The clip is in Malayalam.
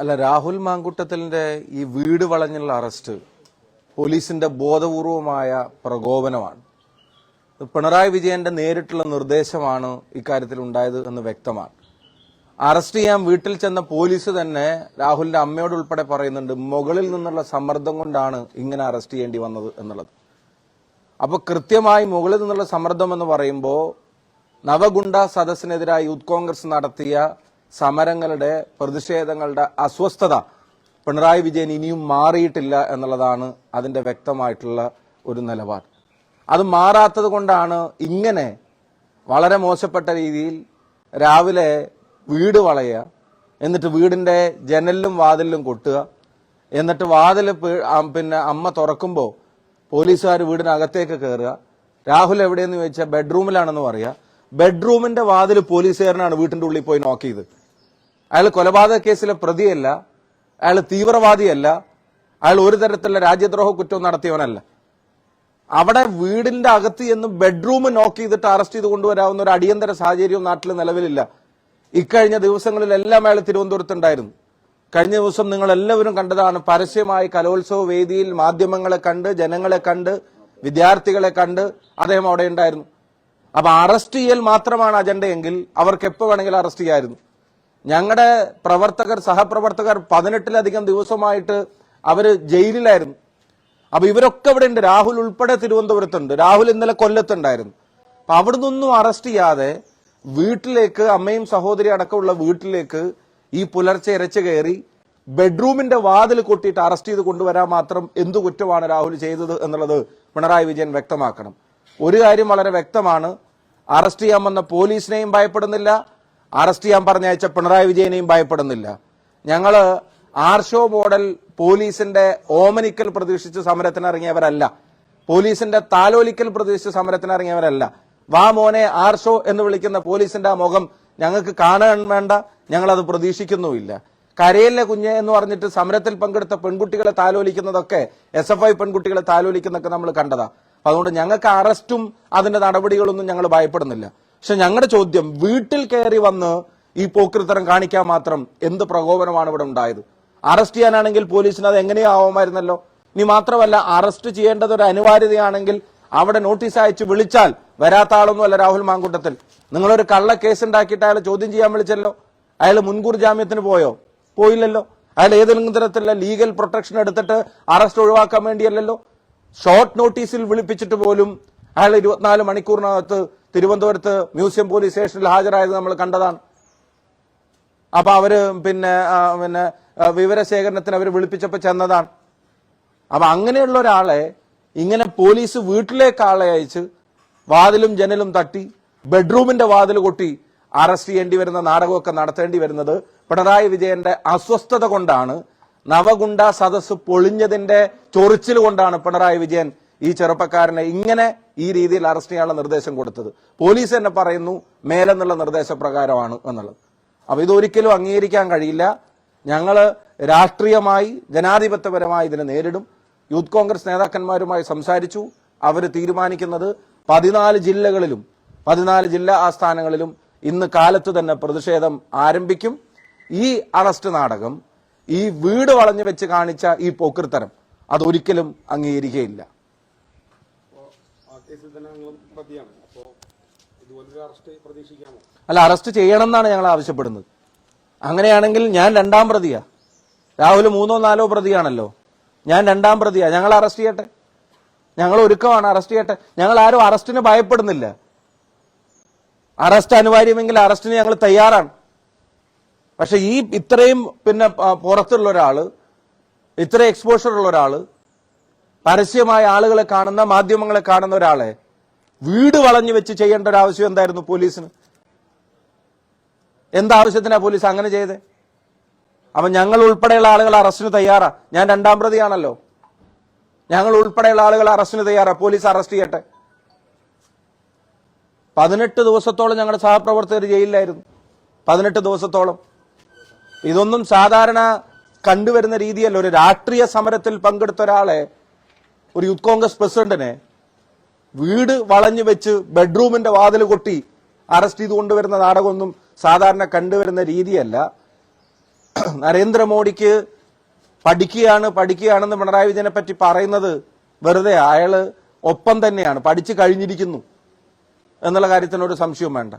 അല്ല രാഹുൽ മാങ്കുട്ടത്തലിന്റെ ഈ വീട് വളഞ്ഞുള്ള അറസ്റ്റ് പോലീസിന്റെ ബോധപൂർവമായ പ്രകോപനമാണ്. പിണറായി വിജയന്റെ നേരിട്ടുള്ള നിർദ്ദേശമാണ് ഇക്കാര്യത്തിൽ ഉണ്ടായത് എന്ന് വ്യക്തമാണ്. അറസ്റ്റ് ചെയ്യാൻ വീട്ടിൽ ചെന്ന പോലീസ് തന്നെ രാഹുലിന്റെ അമ്മയോട് ഉൾപ്പെടെ പറയുന്നുണ്ട് മുകളിൽ നിന്നുള്ള സമ്മർദ്ദം കൊണ്ടാണ് ഇങ്ങനെ അറസ്റ്റ് ചെയ്യേണ്ടി വന്നത് എന്നുള്ളത്. അപ്പൊ കൃത്യമായി മുകളിൽ നിന്നുള്ള സമ്മർദ്ദം എന്ന് പറയുമ്പോൾ നവഗുണ്ട സദസ്സിനെതിരായി യൂത്ത് കോൺഗ്രസ് നടത്തിയ സമരങ്ങളുടെ പ്രതിഷേധങ്ങളുടെ അസ്വസ്ഥത പിണറായി വിജയൻ ഇനിയും മാറിയിട്ടില്ല എന്നുള്ളതാണ് അതിന്റെ വ്യക്തമായിട്ടുള്ള ഒരു നിലപാട്. അത് മാറാത്തത് കൊണ്ടാണ് ഇങ്ങനെ വളരെ മോശപ്പെട്ട രീതിയിൽ രാവിലെ വീട് വളയുക എന്നിട്ട് വീടിന്റെ ജനലിലും വാതിലിലും കൊട്ടുക എന്നിട്ട് വാതിൽ പിന്നെ അമ്മ തുറക്കുമ്പോൾ പോലീസുകാർ വീടിനകത്തേക്ക് കയറുക രാഹുൽ എവിടെയെന്ന് ചോദിച്ചാൽ ബെഡ്റൂമിലാണെന്ന് പറയുക ബെഡ്റൂമിന്റെ വാതിൽ പോലീസുകാരനാണ് വീട്ടിന്റെ ഉള്ളിൽ പോയി നോക്ക് നോക്കിയത് അയാൾ കൊലപാതക കേസിലെ പ്രതിയല്ല. അയാൾ തീവ്രവാദിയല്ല. അയാൾ ഒരു തരത്തിലുള്ള രാജ്യദ്രോഹ കുറ്റവും നടത്തിയവനല്ല. അവിടെ വീടിന്റെ അകത്ത് ചെന്ന് ബെഡ്റൂം നോക്ക് ചെയ്തിട്ട് അറസ്റ്റ് ചെയ്ത് കൊണ്ടുവരാവുന്ന ഒരു അടിയന്തര സാഹചര്യവും നാട്ടിൽ നിലവിലില്ല. ഇക്കഴിഞ്ഞ ദിവസങ്ങളിലെല്ലാം അയാൾ തിരുവനന്തപുരത്തുണ്ടായിരുന്നു. കഴിഞ്ഞ ദിവസം നിങ്ങൾ എല്ലാവരും കണ്ടതാണ് പരസ്യമായി കലോത്സവ വേദിയിൽ മാധ്യമങ്ങളെ കണ്ട് ജനങ്ങളെ കണ്ട് വിദ്യാർത്ഥികളെ കണ്ട് അദ്ദേഹം അവിടെ ഉണ്ടായിരുന്നു. അപ്പൊ അറസ്റ്റ് ചെയ്യൽ മാത്രമാണ് അജണ്ടയെങ്കിൽ അവർക്ക് എപ്പോ വേണമെങ്കിലും അറസ്റ്റ് ചെയ്യായിരുന്നു. ഞങ്ങളുടെ പ്രവർത്തകർ സഹപ്രവർത്തകർ പതിനെട്ടിലധികം ദിവസമായിട്ട് അവർ ജയിലിലായിരുന്നു. അപ്പൊ ഇവരൊക്കെ ഇവിടെ ഉണ്ട്. രാഹുൽ ഉൾപ്പെടെ തിരുവനന്തപുരത്തുണ്ട്. രാഹുൽ ഇന്നലെ കൊല്ലത്തുണ്ടായിരുന്നു. അപ്പൊ അവിടെ നിന്നൊന്നും അറസ്റ്റ് ചെയ്യാതെ വീട്ടിലേക്ക് അമ്മയും സഹോദരി അടക്കമുള്ള വീട്ടിലേക്ക് ഈ പുലർച്ചെ ഇരച്ചു കയറി ബെഡ്റൂമിന്റെ വാതിൽ കൊട്ടിയിട്ട് അറസ്റ്റ് ചെയ്ത് കൊണ്ടുവരാൻ മാത്രം എന്തു കുറ്റമാണ് രാഹുൽ ചെയ്തത് എന്നുള്ളത് പിണറായി വിജയൻ വ്യക്തമാക്കണം. ഒരു കാര്യം വളരെ വ്യക്തമാണ്. അറസ്റ്റ് ചെയ്യാൻ വന്ന പോലീസിനെയും ഭയപ്പെടുന്നില്ല. അറസ്റ്റ് ചെയ്യാൻ പറഞ്ഞയച്ച പിണറായി വിജയനെയും ഭയപ്പെടുന്നില്ല. ഞങ്ങൾ ആർഷോ മോഡൽ പോലീസിന്റെ ഓമനിക്കൽ പ്രതീക്ഷിച്ച് സമരത്തിനിറങ്ങിയവരല്ല. പോലീസിന്റെ താലോലിക്കൽ പ്രതീക്ഷിച്ച് സമരത്തിനിറങ്ങിയവരല്ല. വാ മോനെ ആർഷോ എന്ന് വിളിക്കുന്ന പോലീസിന്റെ ആ മുഖം ഞങ്ങൾക്ക് കാണാൻ വേണ്ട. ഞങ്ങളത് പ്രതീക്ഷിക്കുന്നുമില്ല. കരയിലെ കുഞ്ഞ് എന്ന് പറഞ്ഞിട്ട് സമരത്തിൽ പങ്കെടുത്ത പെൺകുട്ടികളെ താലോലിക്കുന്നതൊക്കെ എസ് എഫ് ഐ പെൺകുട്ടികളെ താലോലിക്കുന്നതൊക്കെ നമ്മൾ കണ്ടതാ. അതുകൊണ്ട് ഞങ്ങൾക്ക് അറസ്റ്റും അതിന്റെ നടപടികളൊന്നും ഞങ്ങൾ ഭയപ്പെടുന്നില്ല. പക്ഷെ ഞങ്ങളുടെ ചോദ്യം വീട്ടിൽ കയറി വന്ന് ഈ പോക്കൃത്തരം കാണിക്കാൻ മാത്രം എന്ത് പ്രകോപനമാണ് ഇവിടെ ഉണ്ടായത്? അറസ്റ്റ് ചെയ്യാനാണെങ്കിൽ പോലീസിന് അത് എങ്ങനെയാവുമായിരുന്നല്ലോ ഇനി മാത്രമല്ല അറസ്റ്റ് ചെയ്യേണ്ടത് ഒരു അനിവാര്യതയാണെങ്കിൽ അവിടെ നോട്ടീസ് അയച്ച് വിളിച്ചാൽ വരാത്ത ആളൊന്നുമല്ല രാഹുൽ മാങ്കൂട്ടത്തിൽ. നിങ്ങളൊരു കള്ള കേസ് ഉണ്ടാക്കിയിട്ട് അയാളെ ചോദ്യം ചെയ്യാൻ വിളിച്ചല്ലോ? അയാൾ മുൻകൂർ ജാമ്യത്തിന് പോയോ? പോയില്ലല്ലോ. അയാൾ ഏതെങ്കിലും തരത്തിലുള്ള ലീഗൽ പ്രൊട്ടക്ഷൻ എടുത്തിട്ട് അറസ്റ്റ് ഒഴിവാക്കാൻ വേണ്ടിയല്ലല്ലോ? ഷോർട്ട് നോട്ടീസിൽ വിളിപ്പിച്ചിട്ട് പോലും അയാൾ ഇരുപത്തിനാല് മണിക്കൂറിനകത്ത് തിരുവനന്തപുരത്ത് മ്യൂസിയം പോലീസ് സ്റ്റേഷനിൽ ഹാജരായത് നമ്മൾ കണ്ടതാണ്. അപ്പൊ അവർ പിന്നെ പിന്നെ വിവരശേഖരണത്തിന് അവർ വിളിപ്പിച്ചപ്പോ ചെന്നതാണ്. അപ്പൊ അങ്ങനെയുള്ള ഒരാളെ ഇങ്ങനെ പോലീസ് വീട്ടിലേക്ക് ആളെ അയച്ച് വാതിലും ജനലും തട്ടി ബെഡ്റൂമിന്റെ വാതിൽ കൊട്ടി അറസ്റ്റ് ചെയ്യേണ്ടി വരുന്ന നാടകമൊക്കെ നടത്തേണ്ടി വരുന്നത് പിണറായി വിജയന്റെ അസ്വസ്ഥത കൊണ്ടാണ് നവഗുണ്ട സദസ് പൊളിഞ്ഞതിന്റെ ചൊറിച്ചിൽ കൊണ്ടാണ് പിണറായി വിജയൻ ഈ ചെറുപ്പക്കാരനെ ഇങ്ങനെ ഈ രീതിയിൽ അറസ്റ്റ് ചെയ്യാനുള്ള നിർദ്ദേശം കൊടുത്തത്. പോലീസ് തന്നെ പറയുന്നു മേലെന്നുള്ള നിർദ്ദേശപ്രകാരമാണ് എന്നുള്ളത്. അപ്പൊ ഇതൊരിക്കലും അംഗീകരിക്കാൻ കഴിയില്ല. ഞങ്ങൾ രാഷ്ട്രീയമായി ജനാധിപത്യപരമായി ഇതിനെ നേരിടും. യൂത്ത് കോൺഗ്രസ് നേതാക്കന്മാരുമായി സംസാരിച്ചു. അവർ തീരുമാനിക്കുന്നത് പതിനാല് ജില്ലകളിലും പതിനാല് ജില്ലാ ആസ്ഥാനങ്ങളിലും ഇന്ന് കാലത്ത് തന്നെ പ്രതിഷേധം ആരംഭിക്കും. ഈ അറസ്റ്റ് നാടകം ഈ വീട് വളഞ്ഞു വെച്ച് കാണിച്ച ഈ പോക്കൃത്തരം അതൊരിക്കലും അംഗീകരിക്കുകയില്ല. അല്ല അറസ്റ്റ് ചെയ്യണം എന്നാണ് ഞങ്ങൾ ആവശ്യപ്പെടുന്നത്. അങ്ങനെയാണെങ്കിൽ ഞാൻ രണ്ടാം പ്രതിയാ. രാഹുൽ മൂന്നോ നാലോ പ്രതിയാണല്ലോ. ഞാൻ രണ്ടാം പ്രതിയാ. ഞങ്ങൾ അറസ്റ്റ് ചെയ്യട്ടെ? ഞങ്ങൾ ഒരുക്കമാണ് അറസ്റ്റ് ചെയ്യട്ടെ? ഞങ്ങൾ ആരും അറസ്റ്റിന് ഭയപ്പെടുന്നില്ല. അറസ്റ്റ് അനിവാര്യമെങ്കിൽ അറസ്റ്റിന് ഞങ്ങൾ തയ്യാറാണ്. പക്ഷെ ഈ ഇത്രയും പിന്നെ പുറത്തുള്ള ഒരാൾ ഇത്ര എക്സ്പോഷർ ഉള്ള ഒരാൾ പരസ്യമായ ആളുകളെ കാണുന്ന മാധ്യമങ്ങളെ കാണുന്ന ഒരാളെ വീട് വളഞ്ഞു വെച്ച് ചെയ്യേണ്ട ഒരു ആവശ്യം എന്തായിരുന്നു പോലീസിന്? എന്താവശ്യത്തിനാ പോലീസ് അങ്ങനെ ചെയ്തേ? അപ്പൊ ഞങ്ങൾ ഉൾപ്പെടെയുള്ള ആളുകൾ അറസ്റ്റിന് തയ്യാറാ. ഞാൻ രണ്ടാം പ്രതിയാണല്ലോ. ഞങ്ങൾ ഉൾപ്പെടെയുള്ള ആളുകൾ അറസ്റ്റിന് തയ്യാറാ. പോലീസ് അറസ്റ്റ് ചെയ്യട്ടെ. പതിനെട്ട് ദിവസത്തോളം ഞങ്ങളുടെ സഹപ്രവർത്തകർ ജയിലിലായിരുന്നു. പതിനെട്ട് ദിവസത്തോളം. ഇതൊന്നും സാധാരണ കണ്ടുവരുന്ന രീതിയല്ല. ഒരു രാഷ്ട്രീയ സമരത്തിൽ പങ്കെടുത്ത ഒരാളെ ഒരു യൂത്ത് കോൺഗ്രസ് പ്രസിഡന്റിനെ വീട് വളഞ്ഞു വെച്ച് ബെഡ്റൂമിന്റെ വാതിൽ കൊട്ടി അറസ്റ്റ് ചെയ്ത് കൊണ്ടുവരുന്ന നാടകമൊന്നും സാധാരണ കണ്ടുവരുന്ന രീതിയല്ല. നരേന്ദ്രമോദിക്ക് പഠിക്കുകയാണ് പഠിക്കുകയാണെന്ന് പിണറായി വിജയനെ പറ്റി പറയുന്നത് വെറുതെ അയാൾ ഒപ്പം തന്നെയാണ് പഠിച്ചു കഴിഞ്ഞിരിക്കുന്നു എന്നുള്ള കാര്യത്തിന് ഒരു സംശയവും വേണ്ട.